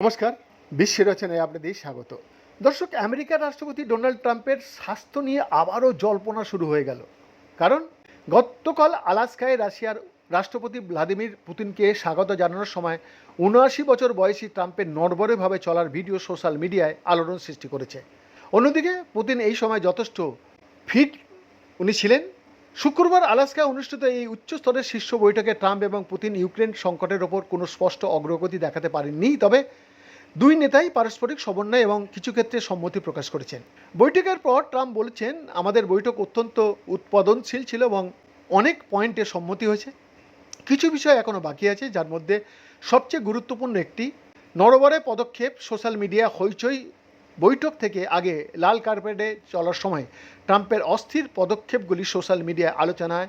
নমস্কার বিশ্ব রচনায় আপনাদের স্বাগত। দর্শক, আমেরিকার রাষ্ট্রপতি ডোনাল্ড ট্রাম্পের স্বাস্থ্য নিয়ে আবারও জল্পনা শুরু হয়ে গেল। কারণ, গতকাল আলাস্কায় রাশিয়ার রাষ্ট্রপতি ভ্লাদিমির পুতিনকে স্বাগত জানানোর সময় উনআশি বছর বয়সী ট্রাম্পের নড়বড়েভাবে চলার ভিডিও সোশ্যাল মিডিয়ায় আলোড়ন সৃষ্টি করেছে। অন্যদিকে, পুতিন এই সময় যথেষ্ট ফিট, উনি ছিলেন শুক্রবার আলাস্কায় অনুষ্ঠিত এই উচ্চস্তরের শীর্ষ বৈঠকে ট্রাম্প এবং পুতিন ইউক্রেন সংকটের ওপর কোনো স্পষ্ট অগ্রগতি দেখাতে পারেননি, তবে দুই নেতাই পারস্পরিক সমন্বয় এবং কিছু ক্ষেত্রে সম্মতি প্রকাশ করেছেন। বৈঠকের পর ট্রাম্প বলেছেন, আমাদের বৈঠক অত্যন্ত উৎপাদনশীল ছিল এবং অনেক পয়েন্টে সম্মতি হয়েছে। কিছু বিষয় এখনও বাকি আছে, যার মধ্যে সবচেয়ে গুরুত্বপূর্ণ একটি নরবরে পদক্ষেপ, সোশ্যাল মিডিয়া হইচই বৈঠক থেকে আগে লাল কার্পেটে চলার সময় ট্রাম্পের অস্থির পদক্ষেপগুলি সোশ্যাল মিডিয়ায় আলোচনায়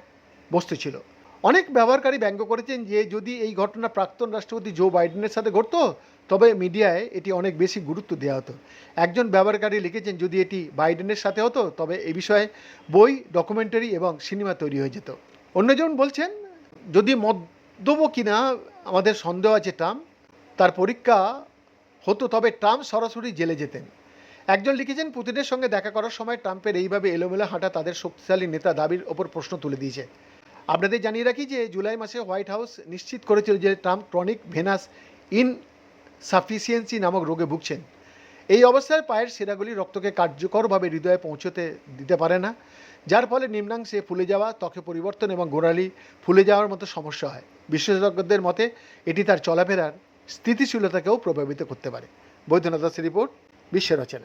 বসতেছিল। অনেক ব্যবহারকারী ব্যঙ্গ করেছেন যে, যদি এই ঘটনা প্রাক্তন রাষ্ট্রপতি জো বাইডেনের সাথে ঘটতো, তবে মিডিয়ায় এটি অনেক বেশি গুরুত্ব দেওয়া হতো। একজন ব্যবহারকারী লিখেছেন, যদি এটি বাইডেনের সাথে হতো, তবে এই বিষয়ে বই, ডকুমেন্টারি এবং সিনেমা তৈরি হয়ে যেত। অন্যজন বলছেন, যদি মত দেবো কিনা, আমাদের সন্দেহ আছে ট্রাম্প, তার পরীক্ষা হতো, তবে ট্রাম্প সরাসরি জেলে যেতেন। একজন লিখেছেন, পুতিনের সঙ্গে দেখা করার সময় ট্রাম্পের এইভাবে এলোমেলো হাঁটা তাদের শক্তিশালী নেতা দাবির ওপর প্রশ্ন তুলে দিয়েছে। আপনাদের জানিয়ে রাখি যে জুলাই মাসে হোয়াইট হাউস নিশ্চিত করেছিল যে Trump chronic venous insufficiency নামক রোগে ভুগছেন। এই অবস্থায় পায়ের সেরাগুলি রক্তকে কার্যকরভাবে হৃদয়ে পৌঁছতে দিতে পারে না, যার ফলে নিম্নাংশে ফুলে যাওয়া, ত্বকে পরিবর্তন এবং গোড়ালি ফুলে যাওয়ার মতো সমস্যা হয়। বিশেষজ্ঞদের মতে, এটি তার চলাফেরার স্থিতিশীলতাকেও প্রভাবিত করতে পারে। বৈদ্যনাথ দাসের রিপোর্ট, বিশ্ব রচনা।